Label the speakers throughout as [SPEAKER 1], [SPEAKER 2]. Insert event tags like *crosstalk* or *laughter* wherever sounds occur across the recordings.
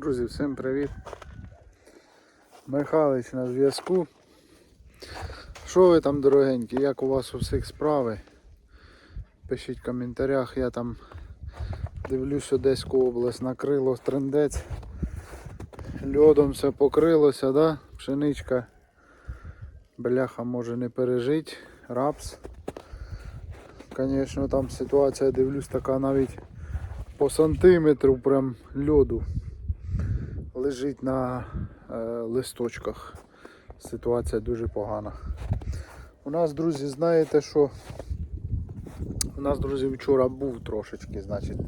[SPEAKER 1] Друзі, всім привіт! Михайлович на зв'язку. Що ви там, дорогенькі, як у вас у всіх справи? Пишіть в коментарях, я там дивлюсь Одеську область, накрило трендець. Льодом все покрилося, да? Пшеничка. Бляха може не пережить. Рапс. Звісно, там ситуація, дивлюсь, така навіть по сантиметру прям льоду лежить на е, листочках. Ситуація дуже погана. У нас, друзі, знаєте, що у нас, друзі, вчора був трошечки, значить,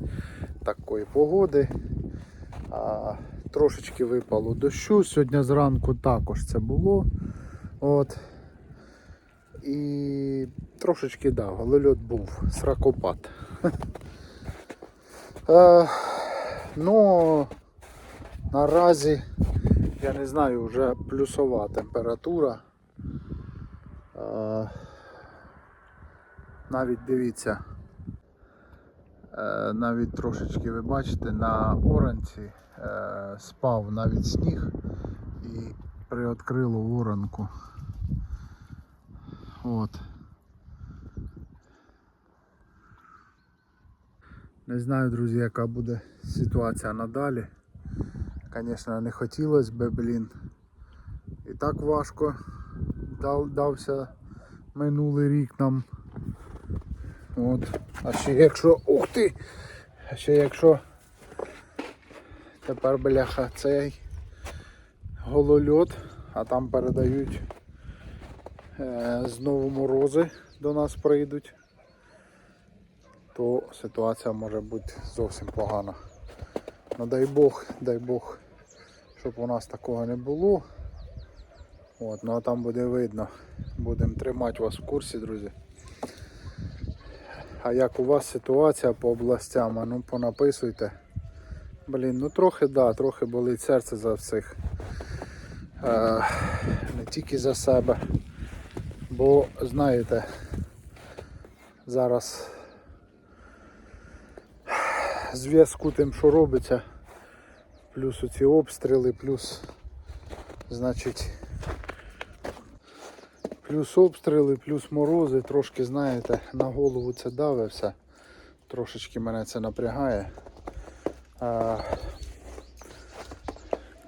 [SPEAKER 1] такої погоди. А, трошечки випало дощу. Сьогодні зранку також це було. От. І трошечки да, голольот був, сракопад. *laughs* Ну, наразі, я не знаю, вже плюсова температура. Е, навіть дивіться, е, навіть трошечки ви бачите, на оранці е, спав навіть сніг і приоткрило оранку. От. Не знаю, друзі, яка буде ситуація надалі. Звісно, не хотілося би, блін. І так важко дав, дався минулий рік нам. От. А ще якщо... Ух ти! А ще якщо тепер бляха цей голольот, а там передають е, знову морози до нас прийдуть то ситуація може бути зовсім погана. Ну дай Бог, дай Бог, щоб у нас такого не було. От, ну а там буде видно. Будемо тримати вас в курсі, друзі. А як у вас ситуація по областям, ну понаписуйте. Блін, ну трохи да, трохи болить серце за всіх. Е, не тільки за себе. Бо знаєте, зараз зв'язку тим, що робиться, плюс оці обстріли, плюс, значить, плюс обстріли, плюс морози, трошки, знаєте, на голову це даве все. Трошечки мене це напрягає. А,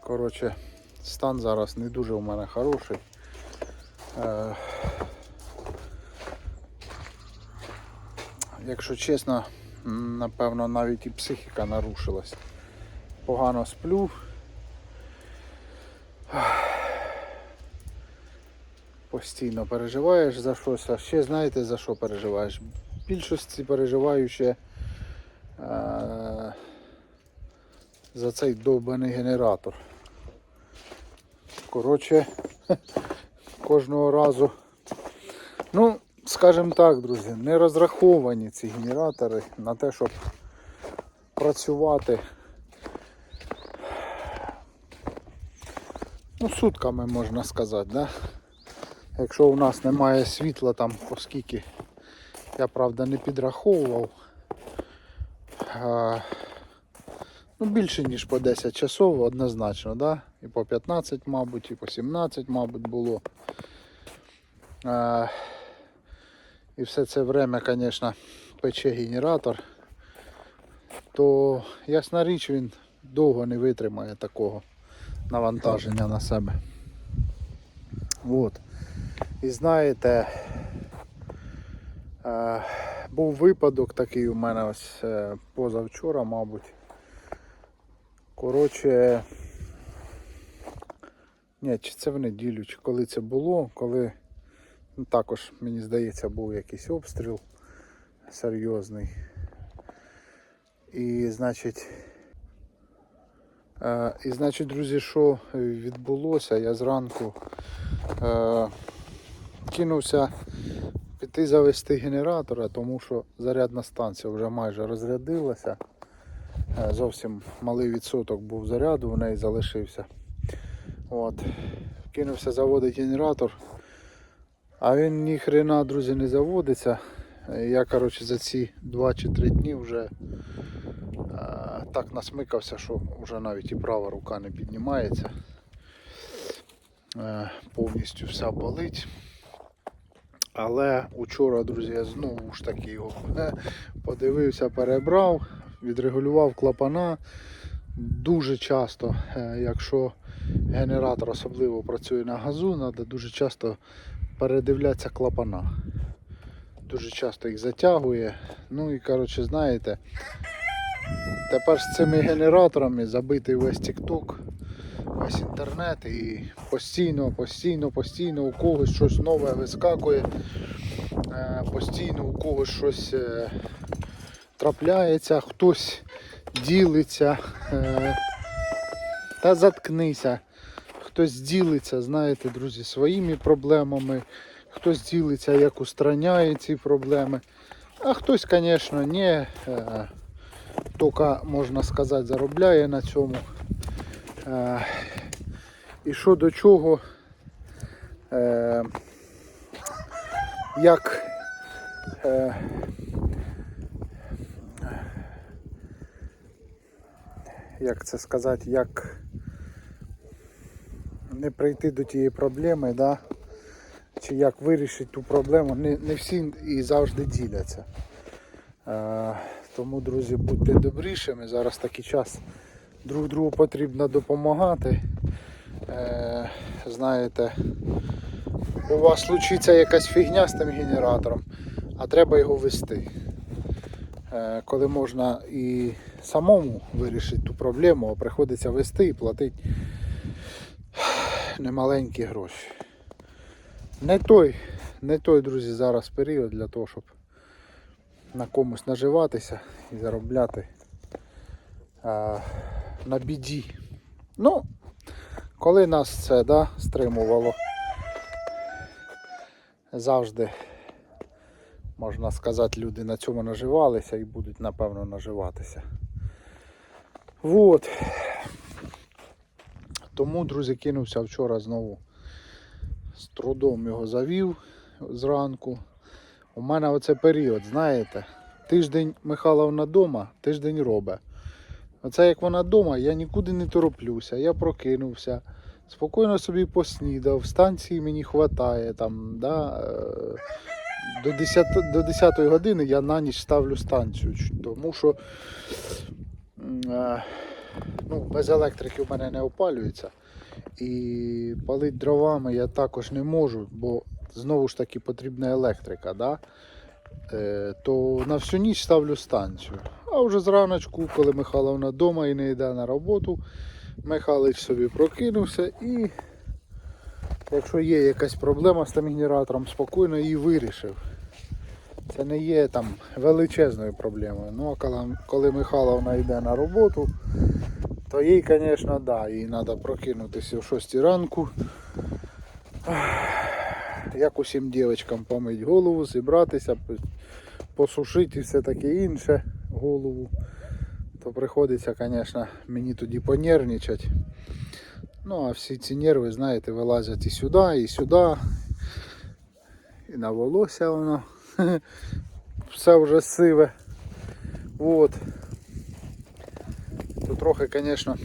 [SPEAKER 1] коротше, стан зараз не дуже у мене хороший. Е, якщо чесно, напевно, навіть і психіка нарушилась. Погано сплю. Постійно переживаєш за щось, а ще знаєте за що переживаєш? В більшості переживаю ще е, за цей довбаний генератор. Коротше, *laughs* кожного разу. Ну, скажімо так, друзі, не розраховані ці генератори на те, щоб працювати ну, сутками, можна сказати. Да? Якщо у нас немає світла там, оскільки я правда не підраховував. А, ну, більше ніж по 10 часов однозначно, да? і по 15, мабуть, і по 17, мабуть, було. А, і все це время, звісно, пече генератор, то ясна річ він довго не витримає такого навантаження на себе. От. І знаєте, е, був випадок такий у мене ось е, позавчора, мабуть. Коротше, ні, чи це в неділю, чи коли це було, коли ну, також, мені здається, був якийсь обстріл серйозний. І значить, і значить, друзі, що відбулося, я зранку е, кинувся піти завести генератора, тому що зарядна станція вже майже розрядилася. Е, Зовсім малий відсоток був заряду, в неї залишився. От. Кинувся заводити генератор. А він ні хрена, друзі, не заводиться. Е, Я коротше, за ці 2 чи 3 дні вже е, так насмикався, що вже навіть і права рука не піднімається. Е, повністю вся болить. Але учора, друзі, я знову ж таки його подивився, перебрав, відрегулював клапана. Дуже часто, е, якщо генератор особливо працює на газу, треба дуже часто передивлятися клапана. Дуже часто їх затягує. Ну і коротше, знаєте, тепер з цими генераторами забитий весь TikTok, весь інтернет і постійно, постійно, постійно у когось щось нове вискакує. Е, Постійно у когось щось е, трапляється, хтось ділиться. е, Та заткнися. Хтось ділиться, знаєте, друзі, своїми проблемами, хтось ділиться, як устраняє ці проблеми. А хтось, звісно, не тільки, можна сказати, заробляє на цьому. Е, і що до чого, е, як е, як це сказати, як не прийти до тієї проблеми, да? чи як вирішити ту проблему, не, не всі і завжди діляться. Тому, друзі, будьте добрішими. Зараз такий час друг другу потрібно допомагати. Е, знаєте, у вас случиться якась фігня з тим генератором, а треба його вести. Е, коли можна і самому вирішити ту проблему, а приходиться вести і платити немаленькі гроші. Не той, не той, друзі, зараз період для того, щоб на комусь наживатися і заробляти а, на біді. Ну, коли нас це да, стримувало, завжди, можна сказати, люди на цьому наживалися і будуть, напевно, наживатися. Вот. Тому, друзі, кинувся вчора знову з трудом його завів зранку. У мене оце період, знаєте, тиждень Михайловна вдома, тиждень робить. Оце як вона вдома, я нікуди не тороплюся, я прокинувся, спокійно собі поснідав, станції мені вистачає. Там, да, е, до 10, до 10 години я на ніч ставлю станцію, тому що е, ну, без електрики в мене не опалюється. І палити дровами я також не можу, бо знову ж таки потрібна електрика. Да? Е, то на всю ніч ставлю станцію. А вже зраночку, коли Михайловна вдома і не йде на роботу, Михайлович собі прокинувся і якщо є якась проблема з тим генератором, спокійно її вирішив. Це не є там величезною проблемою. Ну а коли, коли Михайловна йде на роботу, то їй, звісно, да, їй треба прокинутися в 6 ранку. Як усім дівчатам помить голову, зібратися, посушити і все таке інше голову. То приходиться, звісно, мені тоді понервничати. Ну, а всі ці нерви, знаєте, вилазять і сюди, і сюди. І на волосся воно. *laughs* Все вже сиве. От. То трохи, звісно,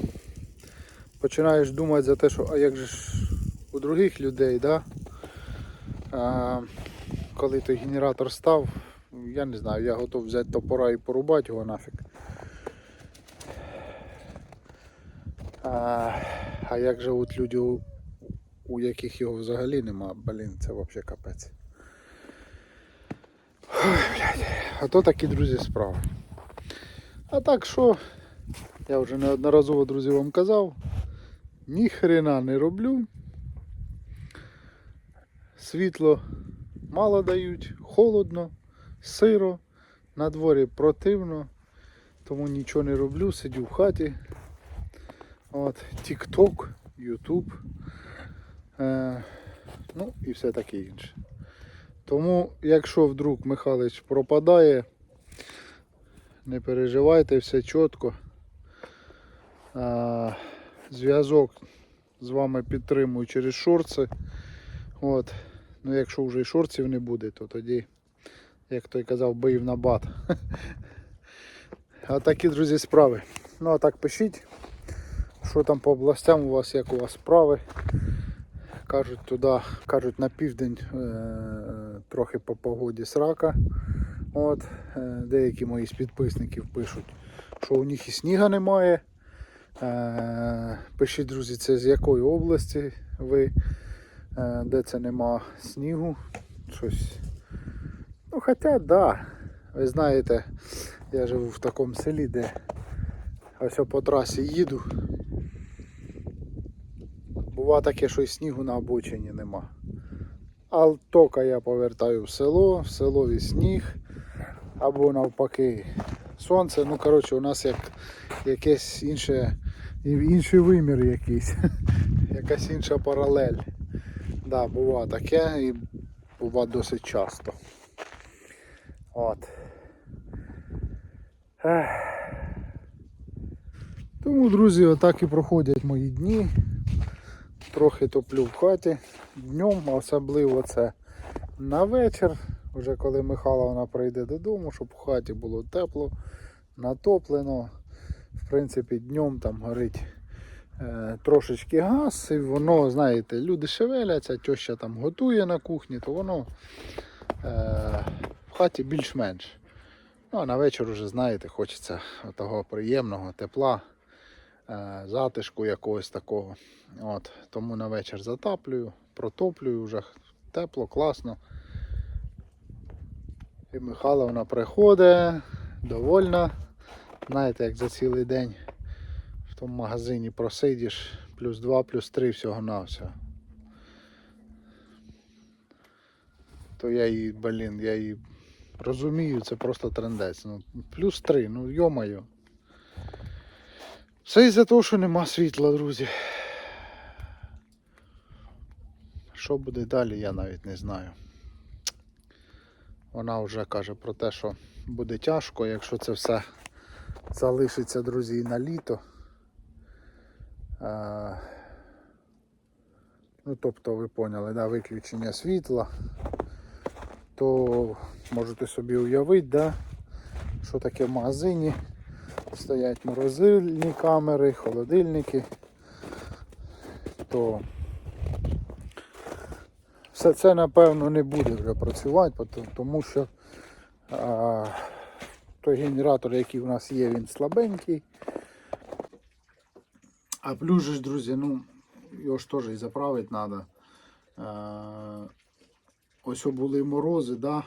[SPEAKER 1] починаєш думати за те, що а як же ж у других людей, да? Коли той генератор став, я не знаю, я готов взяти топора і порубати його нафіг. А, а як живуть люди, у, у яких його взагалі нема, блін, це взагалі капець. Ой, блядь. А то такі, друзі, справи. А так що, я вже неодноразово, друзі, вам казав, ні хрена не роблю. Світло мало дають, холодно, сиро, на дворі противно, тому нічого не роблю, сидю в хаті. От, TikTok, YouTube. Е, ну і все таке інше. Тому, якщо вдруг Михайлович пропадає, не переживайте, все чітко. А, Зв'язок з вами підтримую через шорти. От. Ну, якщо вже і шорців не буде, то тоді, як той казав, боїв на бат. А такі, друзі, справи. Ну а так пишіть, що там по областям у вас, як у вас справи. Кажуть туди, кажуть на південь е, трохи по погоді срака. От, е, деякі мої з підписників пишуть, що у них і сніга немає. Е, пишіть, друзі, це з якої області ви, де це нема снігу. Щось. Ну, хоча, да, ви знаєте, я живу в такому селі, де ось по трасі їду. Бува таке, що і снігу на обочині нема. А тока я повертаю в село, в селові сніг, або навпаки сонце. Ну, коротше, у нас як якесь інше, інший вимір якийсь, *laughs* якась інша паралель. Да, бува таке і бува досить часто. От. Ех. Тому, друзі, отак і проходять мої дні. Трохи топлю в хаті днем, особливо це на вечір, вже коли Михайловна прийде додому, щоб в хаті було тепло, натоплено. В принципі, днем там горить трошечки газ, і воно, знаєте, люди шевеляться, теща там готує на кухні, то воно е, в хаті більш-менш. Ну, а на вечір вже, знаєте, хочеться того приємного тепла, е, затишку якогось такого. От, тому на вечір затаплюю, протоплюю вже тепло, класно. І Михайловна приходить, довольна. Знаєте, як за цілий день в тому магазині просидиш плюс 2, плюс 3 всього на всього. То я її, блін, я її розумію, це просто трендець. Ну, плюс 3, ну йомаю. Все із-за того, що нема світла, друзі. Що буде далі, я навіть не знаю. Вона вже каже про те, що буде тяжко, якщо це все залишиться, друзі, на літо. Ну, тобто, ви поняли, да, виключення світла, то можете собі уявити, да, що таке в магазині. Стоять морозильні камери, холодильники, то все це напевно не буде вже працювати, тому що а, той генератор, який у нас є, він слабенький. А плюс же друзі, ну, його ж теж і заправити треба. Ось були морози, да,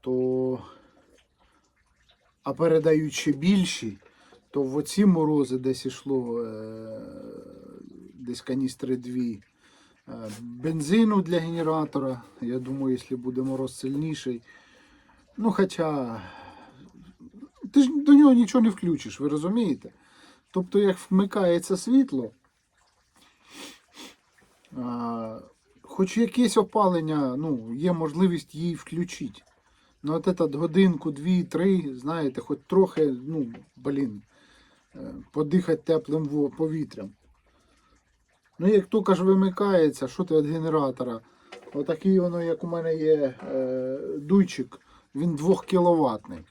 [SPEAKER 1] то а передають ще більші, то в оці морози десь ішло е, десь каністри дві. Е, Бензину для генератора. Я думаю, якщо буде мороз сильніший. Ну, хоча ти ж до нього нічого не включиш, ви розумієте? Тобто, як вмикається світло, а, хоч якесь опалення, ну, є можливість її включити. Ну, от этот годинку, дві, три, знаєте, хоч трохи, ну, блін, е, подихати теплим повітрям. Ну, як тільки ж вимикається, що ти від генератора? Отакий воно, як у мене є е, дуйчик, він 2 кіловатний.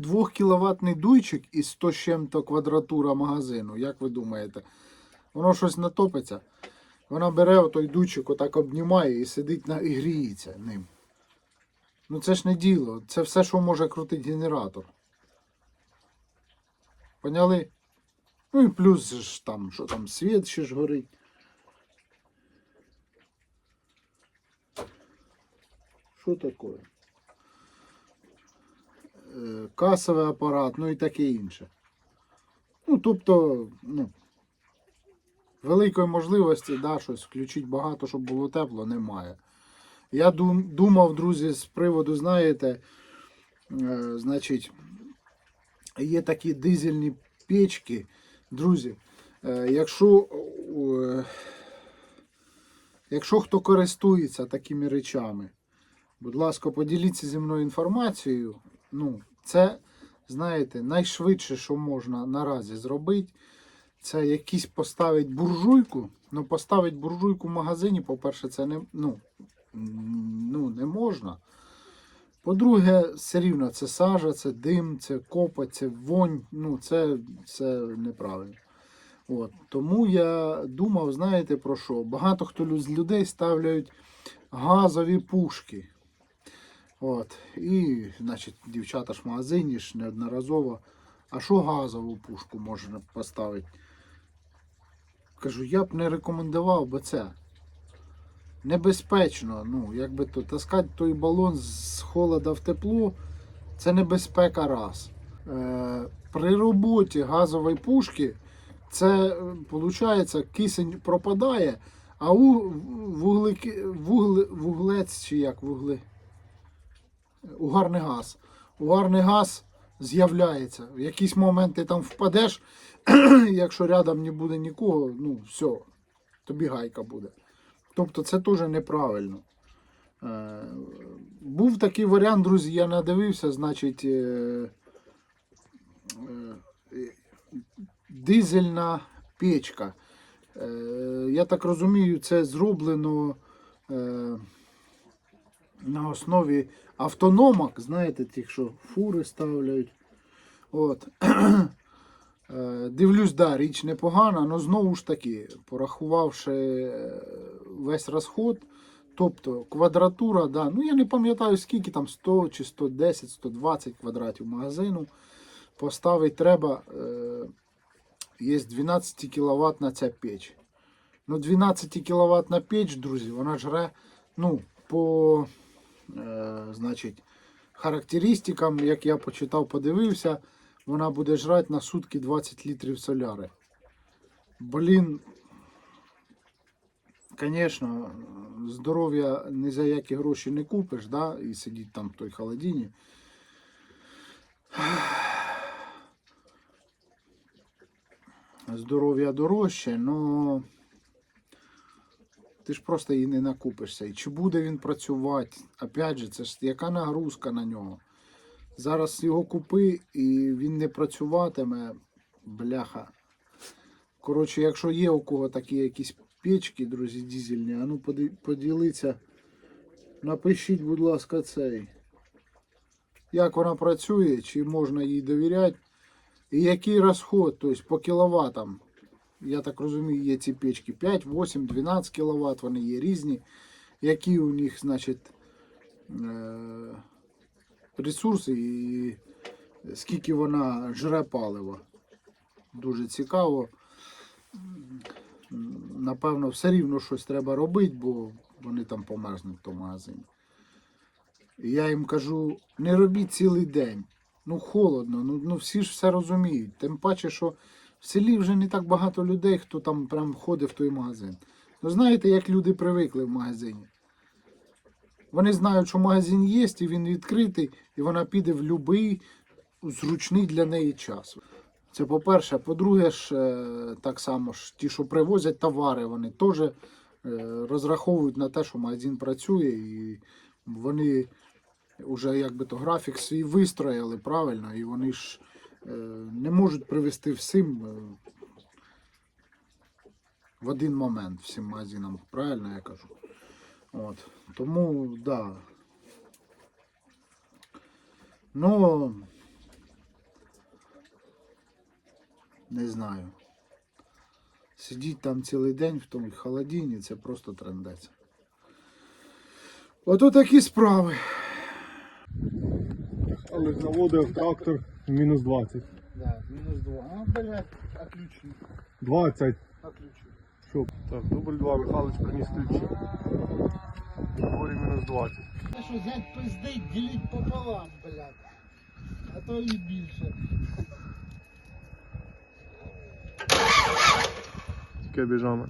[SPEAKER 1] 2 кіловатний дуйчик і 100 з чим-то квадратура магазину. Як ви думаєте? Воно щось натопиться. Вона бере той дуйчик, отак обнімає і сидить на і гріється ним. Ну це ж не діло. Це все, що може крутити генератор. Поняли? Ну і плюс ж там, що там, світ ще ж горить. Що таке? Е, Касовий апарат, ну і таке інше. Ну, тобто, ну, великої можливості, да, щось включити багато, щоб було тепло, немає. Я дум- думав, друзі, з приводу, знаєте, е, значить, є такі дизельні печки. Друзі, е, якщо, е, якщо хто користується такими речами, будь ласка, поділіться зі мною інформацією. Ну, це, знаєте, найшвидше, що можна наразі зробити, це якісь поставить буржуйку. Ну, поставити буржуйку в магазині, по-перше, це не, ну, ну, не можна. По-друге, все рівно це сажа, це дим, це копоть, це вонь. Ну, це, це неправильно. От. Тому я думав, знаєте про що? Багато хто з людей ставляють газові пушки. От. І, значить, дівчата ж в магазині ж неодноразово. А що газову пушку можна поставити? Кажу, я б не рекомендував би це. Небезпечно. Ну, якби то таскати той балон з холода в тепло, це небезпека раз. Е, при роботі газової пушки це виходить, кисень пропадає, а у вуглець чи як вугли, угарний газ. Угарний газ з'являється. В якийсь момент ти там впадеш, *clears throat* якщо рядом не буде нікого, ну все, тобі гайка буде. Тобто це теж неправильно. Е, був такий варіант, друзі, я надивився, значить, е, е, дизельна печка. Я так розумію, це зроблено на основі автономок, знаєте, тих, що фури ставляють. От. *clears throat* Е, Дивлюсь, да, річ непогана, але знову ж таки, порахувавши е, весь розход, тобто квадратура, да, ну я не пам'ятаю скільки там 100 чи 110, 120 квадратів магазину. Поставити треба, е, є 12 кВт на ця печ. Ну, 12 кВт на печ, друзі, вона жре, ну, по значить, характеристикам, як я почитав, подивився, вона буде жрати на сутки 20 літрів соляри. Блін, звісно, здоров'я ні за які гроші не купиш, да, і сидіть там в той холодині. Здоров'я дорожче, але ти ж просто її не накупишся. І чи буде він працювати? Опять же, це ж яка нагрузка на нього? Зараз його купи і він не працюватиме. Бляха. Коротше, якщо є у кого такі якісь печки, друзі, дізельні, а ну поділіться. Напишіть, будь ласка, цей. Як вона працює, чи можна їй довіряти. І який розход, тобто по кіловатам. Я так розумію, є ці печки 5, 8, 12 кВт, вони є різні. Які у них, значить, е- ресурси і скільки вона жре палива. Дуже цікаво. Напевно, все рівно щось треба робити, бо вони там померзнуть в тому магазині. Я їм кажу, не робіть цілий день. Ну, холодно, ну, ну всі ж все розуміють. Тим паче, що в селі вже не так багато людей, хто там прям ходить в той магазин. Ну, знаєте, як люди привикли в магазині. Вони знають, що магазин є, і він відкритий, і вона піде в будь-який зручний для неї час. Це по-перше. По-друге, ж, е, так само ж, ті, що привозять товари, вони теж е, розраховують на те, що магазин працює, і вони вже якби то графік свій вистроїли правильно, і вони ж не можуть привезти всім е, в один момент всім магазинам. Правильно я кажу. От. Тому, да. Ну, не знаю. Сидіть там цілий день в тому холодині, це просто трендець. Ото такі справи.
[SPEAKER 2] Але заводив трактор мінус 20.
[SPEAKER 1] Да, мінус 2. А, блядь, отлично.
[SPEAKER 2] 20.
[SPEAKER 1] Отлично.
[SPEAKER 2] Що? Так, дубль 2, Михайлович приніс ключі. Говорі мінус 20.
[SPEAKER 1] Що взять пиздить, діліть пополам, блядь. А то і більше.
[SPEAKER 2] Тільки обіжами.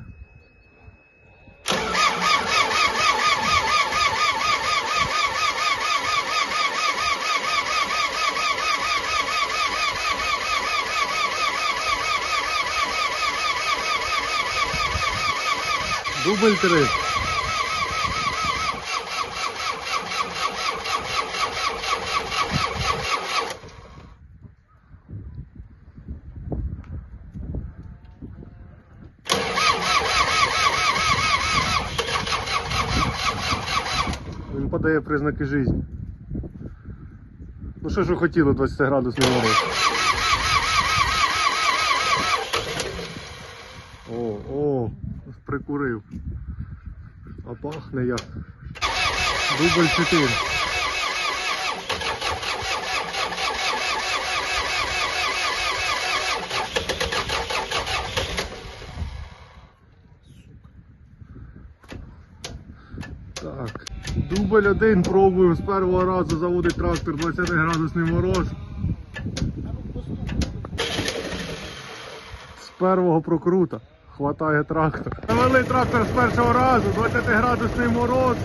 [SPEAKER 2] Дубль 3. Він подає признаки життя. Ну що ж ви хотіли 20 градусний мороз? О, о, прикурив. А пахне як. Дубль 4. Так. Дубль один пробуємо з першого разу заводить трактор 20 градусний мороз. З першого прокрута. Хватає трактор. Завели трактор з першого разу, 20 градусний мороз.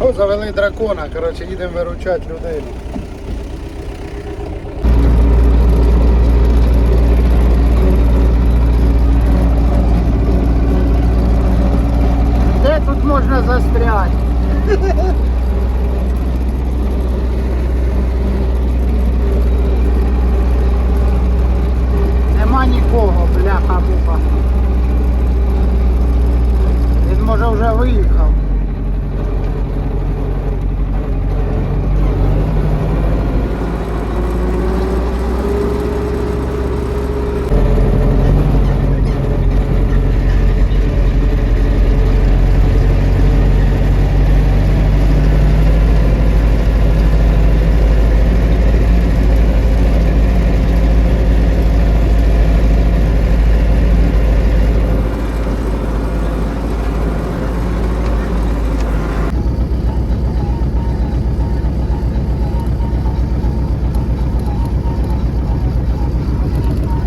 [SPEAKER 1] О, завели дракона, коротше, їдемо виручати людей.
[SPEAKER 3] Де тут можна застряти? *laughs* Нема нікого, бляха буха. Він може вже виїхав.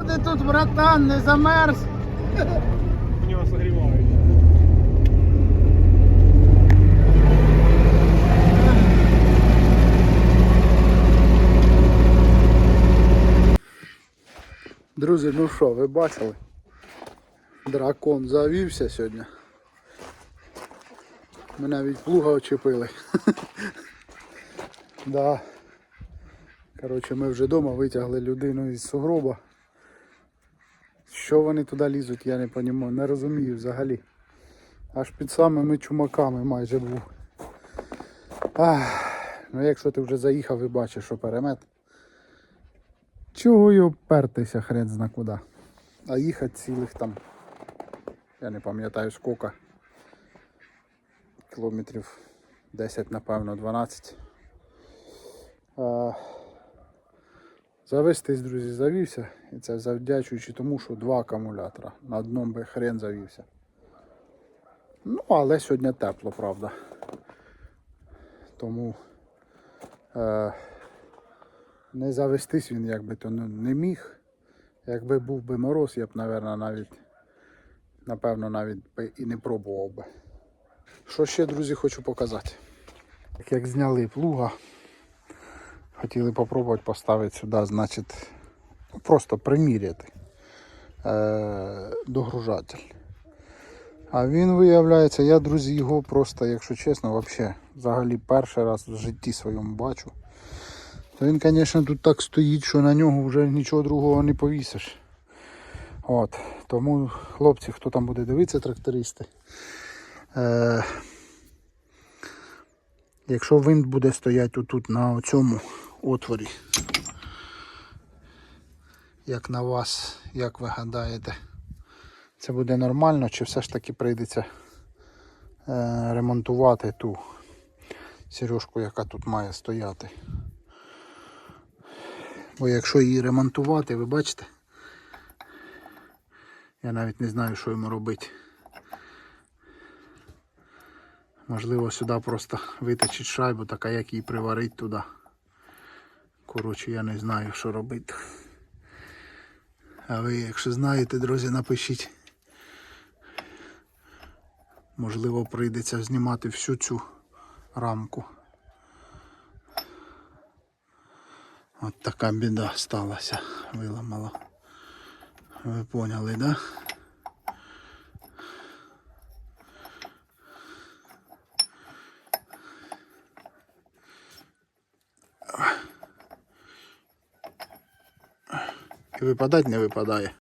[SPEAKER 3] Ти тут, братан, не замерз?
[SPEAKER 2] У нього согрівають.
[SPEAKER 1] Друзі, ну що, ви бачили? Дракон завівся сьогодні. Ми навіть плуга очепили. *laughs* да. Коротше, ми вже вдома витягли людину із сугроба. Що вони туди лізуть, я не розумію, не розумію взагалі. Аж під самими чумаками майже був. Ах, ну якщо ти вже заїхав і бачиш, що перемет. Чого його пертися хрен зна куди. А їхати цілих там. Я не пам'ятаю скільки. Кілометрів 10, напевно, 12. А, завестись, друзі, завівся. І це завдячуючи тому, що два акумулятора. На одному би хрен завівся. Ну, але сьогодні тепло, правда. Тому е, не завестись він якби то не міг. Якби був би мороз, я б, напевно, навіть напевно навіть би і не пробував би. Що ще, друзі, хочу показати. Так як зняли плуга, хотіли попробувати поставити сюди, значить, просто приміряти е- догружатель. А він виявляється, я, друзі, його просто, якщо чесно, взагалі, взагалі перший раз в житті своєму бачу. То він, звісно, тут так стоїть, що на нього вже нічого другого не повісиш. От. Тому, хлопці, хто там буде дивитися, трактористи. Е, якщо винт буде стояти отут на цьому отворі, як на вас, як ви гадаєте, це буде нормально, чи все ж таки прийдеться е, ремонтувати ту сережку, яка тут має стояти. Бо якщо її ремонтувати, ви бачите, я навіть не знаю, що йому робити. Можливо, сюди просто виточить шайбу, така як її приварить туди. Коротше, я не знаю, що робити. А ви, якщо знаєте, друзі, напишіть. Можливо, прийдеться знімати всю цю рамку. От така біда сталася, виламала. Ви поняли, да? Випадать не випадає.